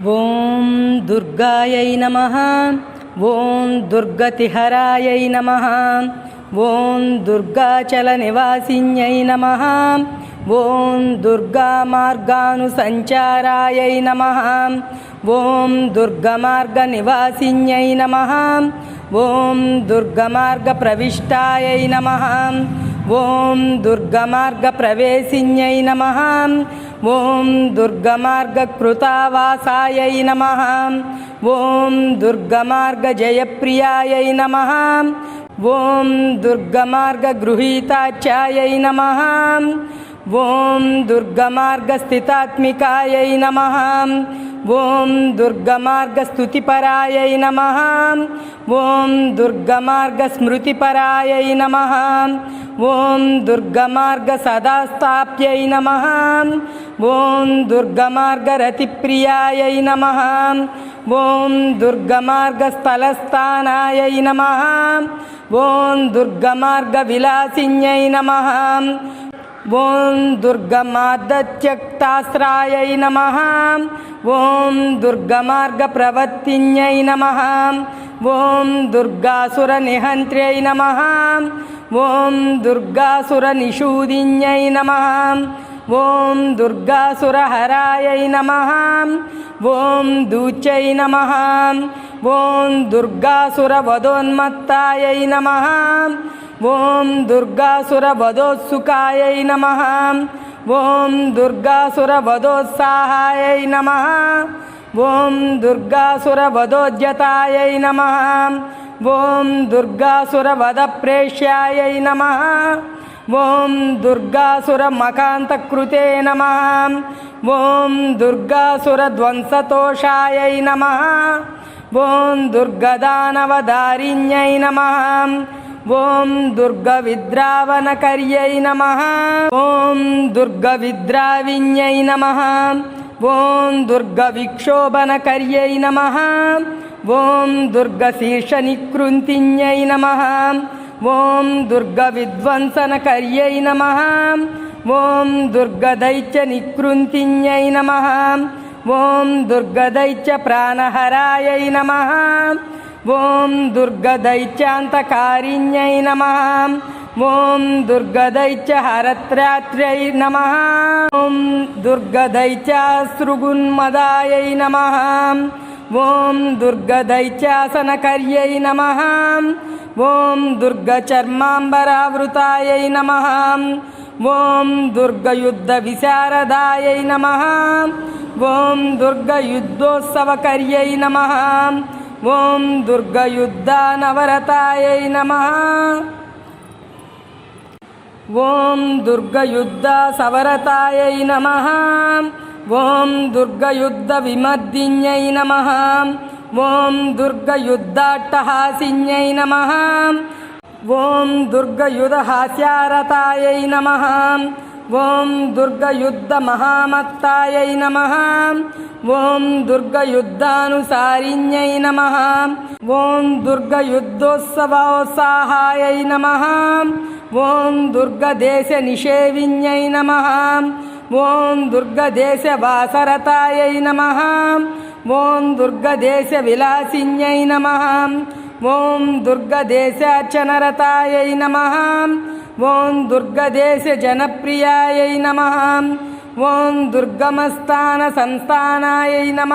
ఓం దుర్గాయై నమ. ఓం దుర్గతిహరాయై నమ. ఓం దుర్గాచల నివాసిన్యై నమ. ఓం దుర్గా మార్గానుసంచారాయై నమ. ఓం దుర్గమార్గ నివాసిన్యై నమ. ఓం దుర్గమార్గ ప్రవిష్టాయై నమ. ఓం దుర్గమార్గ ప్రవేశిన్యై నమ. ఓం దుర్గమార్గకృతావాసాయై నమ. ఓం దుర్గమార్గ జయప్రియాయై నమ. ఓం దుర్గమార్గగృహీతాచ్యాయై నమ. ఓం దుర్గమార్గస్థితాత్మికాయై నమ. ఓం దుర్గమార్గస్తుతిపరాయై నమ. ఓం దుర్గమార్గస్మృతిపరాయై నమ. ఓం దుర్గమార్గ సదాస్థాప్యై నమ. ఓం దుర్గమార్గరతిప్రియాయై నమ. ఓం దుర్గమార్గస్థలస్థానాయై నమ. ఓం దుర్గమార్గవిలాసిన్యై నమ. ఓం దుర్గమార్గత్యక్తాశ్రాయై నమ. ఓం దుర్గమార్గ ప్రవర్తిన్యై నమ. ఓం దుర్గాసుర నిహంత్ర్యై నమ. ఓం దుర్గాసుర నిషూదిన్యై నమ. ఓం దుర్గాసురహరాయై నమ. ఓం దూచై నమ. ఓం దుర్గాసురవదోన్మత్తాయై నమ. ఓం దుర్గాసురవదోత్సుకాయై నమ. ఓం దుర్గాసురవదోత్సాహాయై నమ. ఓం దుర్గాసురవదోద్యతాయై నమ. ఓం దుర్గాసురవదప్రేష్యాయై నమ. ఓం దుర్గాసురమకాంతకృతే నమ. ఓం దుర్గాసురధ్వంసతోషాయై నమ. ఓం దుర్గదానవదారిణ్యై నమ. ఓం దుర్గవిద్రావణకర్యై నమ. ఓం దుర్గవిద్రావిణ్యై నమ. ఓం దుర్గవిక్షోభనకర్యై నమ. ఓం దుర్గశీర్షనికృంతిన్యై నమ. ఓం దుర్గవిధ్వంసనకర్యై నమ. ఓం దుర్గదైత్యనికృంతిన్యై నమ. ఓం దుర్గదైత్య దుర్గదైత్యప్రాణహరాయై నమ. ఓం దుర్గదైత్యాంతకారిణ్యై నమ. ఓం దుర్గదైత్య హరత్రాత్ర్యై నమ. ఓం దుర్గదైత్యాసృగున్మదాయై నమ. ఓం దుర్గదైత్యాసనకర్యై నమ. ఓం దుర్గచర్మాంబరావృతాయై నమ. ఓం దుర్గయుద్ధ దుర్గయుద్ధవిశారదాయై నమ. ఓం దుర్గయుద్ధోత్సవకర్యై నమ. ఓం దుర్గయుద్ధానవరతాయై నమ. ఓం దుర్గయుద్ధ సవరతాయై నమ. ఓం దుర్గయుద్ధ విమర్దిన్యై నమ. ఓం దుర్గయుద్ధాట్టహాసిన్యై నమ. ఓం దుర్గయుధహాస్యారతాయై నమ. ఓం దుర్గయుద్ధ మహామత్తాయై నమ. ఓం దుర్గయుద్ధానుసారిణ్యై నమ. ఓం దుర్గయుద్ధోత్సవోత్సాహాయై నమ. ఓం దుర్గదేశ నిషేవిన్యై నమ. ఓం దుర్గదేశ వాసరతాయై నమ. ఓం దుర్గదేశ విలాసిన్యై నమ. ఓం దుర్గదేశార్చనరతాయై నమ. ఓం దుర్గదేశ జనప్రియాయై నమ. ఓం దుర్గమస్థాన సంస్థానాయై నమ.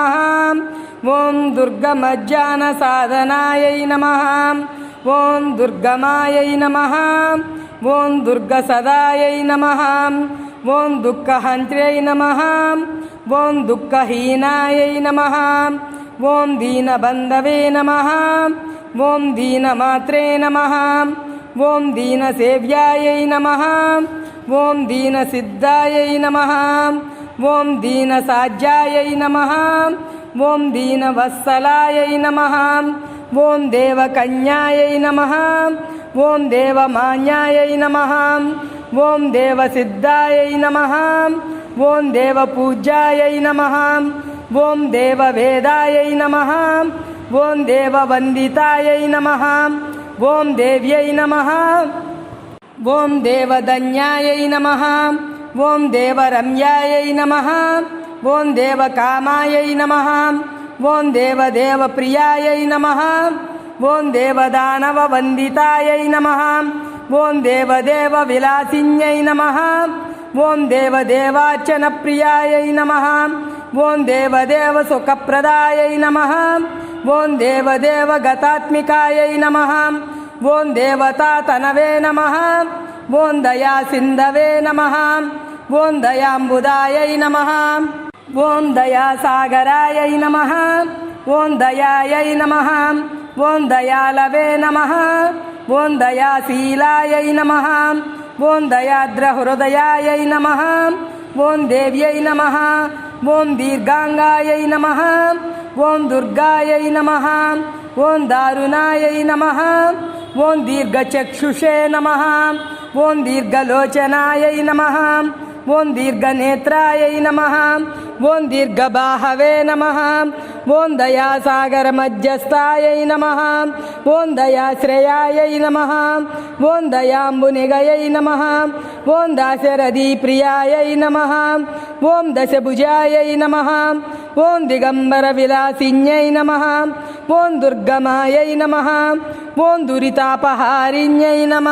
ఓం దుర్గమజ్జాన సాధనాయై నమ. ఓం దుర్గమాయై నమ. ఓం దుర్గసదాయై నమ. ఓం దుఃఖహంత్ర్యై నమ. ఓం దుఃఖహీనాయై నమ. ఓం దీనబంధవే నమ. ఓం దీనమాత్రే నమ. ఓం దీనసేవ్యాయై నమ. ఓం దీనసిద్ధాయై నమ. ఓం దీనసాధ్యాయై నమ. ఓం దీనవత్సలాయై నమ. ఓం దేవకన్యాయై నమ. ఓం దేవమాన్యాయై నమ. ఓం దేవసిద్ధాయై నమ. ఓం దేవపూజ్యాయై నమ. ఓం దేవవేదాయై నమ. ఓం దేవవందితాయై నమ. ఓం దేవ్యై నమ. ఓం దేవధన్యాయై నమ. ఓం దేవరమ్యాయై నమ. ఓం దేవకామాయై నమ. ఓం దేవదేవప్రియాయై నమ. ఓం దేవదానవ వందితాయై నమ. ఓం దేవదేవ విలాసిన్యై నమ. ఓం దేవదేవార్చన ప్రియాయై నమ. ఓం దేవదేవ సుఖప్రదాయై నమ. ఓం దేవదేవ గతాత్మికాయై నమ ఓం దేవతా తనవే నమ ఓం దయా సింధవే నమ ఓం దయాంబుదాయై నమ ఓం దయా సాగరాయై నమ ఓం దయాయై నమ ఓం దయాలవే నమ ఓం దయాశీలాయై నమ ఓం దయాద్రహృదయాయై నమ ఓం దేవ్యై నమ ఓం దీర్ఘాంగాయై నమ ఓం దుర్గాయై నమ. ఓం దారుణాయై నమ. ఓం దీర్ఘచక్షుషే నమ. ఓం దీర్ఘలోచనాయై నమ. ఓం దీర్ఘనేత్రాయై నమ. ఓం దీర్ఘబాహవే నమ ఓం దయాసాగర మధ్యస్థాయై నమ ఓం దయాశ్రయాయై నమ ఓం దయాంబునిగయై నమ ఓం దాశరథీ ప్రియాయై నమ ఓం దశభుజాయై నమ ఓం దిగంబర విలాసిన్యై నమ ఓం దుర్గమాయై నమ ఓం దురితాపహారిణ్యై నమ